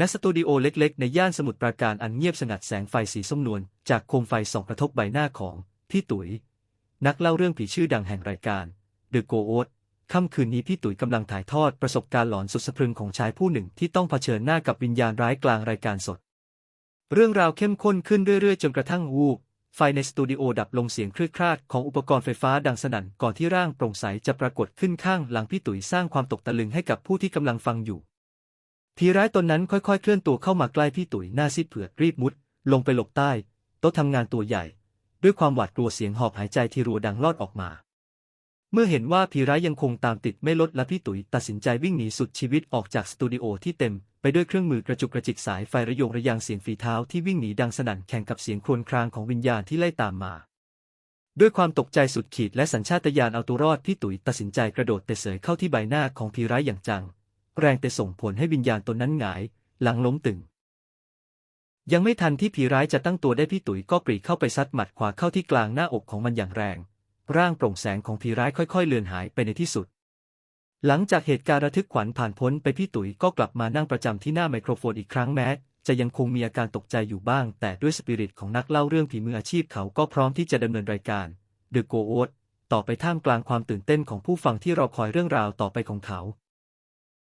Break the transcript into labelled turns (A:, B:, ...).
A: ณสตูดิโอเล็กๆ ในย่านสมุทรปราการอันเงียบสงัดแสงไฟสีส้มนวลจากโคมไฟส่องกระทบใบหน้าของพี่ตุ๋ย นักเล่าเรื่องผีชื่อดังแห่งรายการเดอะโกโอตค่ำคืนนี้พี่ตุ๋ยกำลังถ่ายทอดประสบการณ์หลอนสุดสะพรึงของชายผู้หนึ่งที่ต้องเผชิญหน้ากับวิญญาณร้ายกลางรายการสด เรื่องราวเข้มข้นขึ้นเรื่อยๆ จนกระทั่งวูบไฟในสตูดิโอดับลงเสียงคลืดคลาดของอุปกรณ์ไฟฟ้าดังสนั่นก่อนที่ร่างโปร่งใสจะปรากฏขึ้นข้างหลังพี่ตุ๋ยสร้างความตกตะลึงให้กับผู้ที่กำลังฟังอยู่ ผีร้ายตนนั้นค่อยๆ เคลื่อนตัวเข้ามาใกล้พี่ตุ๋ยหน้าซีดเผือดรีบมุด ลงไปหลบใต้ โต๊ะทำงานตัวใหญ่ ด้วยความหวาดกลัวเสียงหอบหายใจที่รัวดังลอดออกมา เมื่อเห็นว่าผีร้ายยังคงตามติดไม่ลดและพี่ตุ๋ยตัดสินใจวิ่งหนีสุดชีวิตออกจากสตูดิโอที่เต็มไปด้วยเครื่องมือกระจุกกระจิกสายไฟระยงระยางเสียงฝีเท้าที่วิ่งหนีดังสนั่นแข่งกับเสียงครวญครางของวิญญาณที่ไล่ตามมาด้วยความตกใจสุดขีดและสัญชาตญาณเอาตัวรอดพี่ตุ๋ยตัดสินใจกระโดดเตะเสยเข้าที่ใบหน้าของผีร้ายอย่างจัง แรงเตะส่งผลให้วิญญาณตนนั้นหงาย หลังล้มตึง ยังไม่ทันที่ผีร้ายจะตั้งตัวได้พี่ตุ๋ยก็ปรีเข้าไปซัดหมัดขวาเข้าที่กลางหน้าอกของมันอย่างแรง ร่างโปร่งแสงของผีร้ายค่อยๆ เลือนหายไปในที่สุด หลังจากเหตุการณ์ระทึกขวัญผ่านพ้นไปพี่ตุ๋ยก็กลับมานั่งประจำที่หน้าไมโครโฟนอีกครั้งแม้จะยังคงมีอาการตกใจอยู่บ้าง แต่ด้วยสปิริตของนักเล่าเรื่องผีมืออาชีพเขาก็พร้อมที่จะดำเนินรายการ The Go o t ต่อไปท่ามกลางความตื่นเต้นของผู้ฟังที่รอคอยเรื่องราวต่อไปของเขา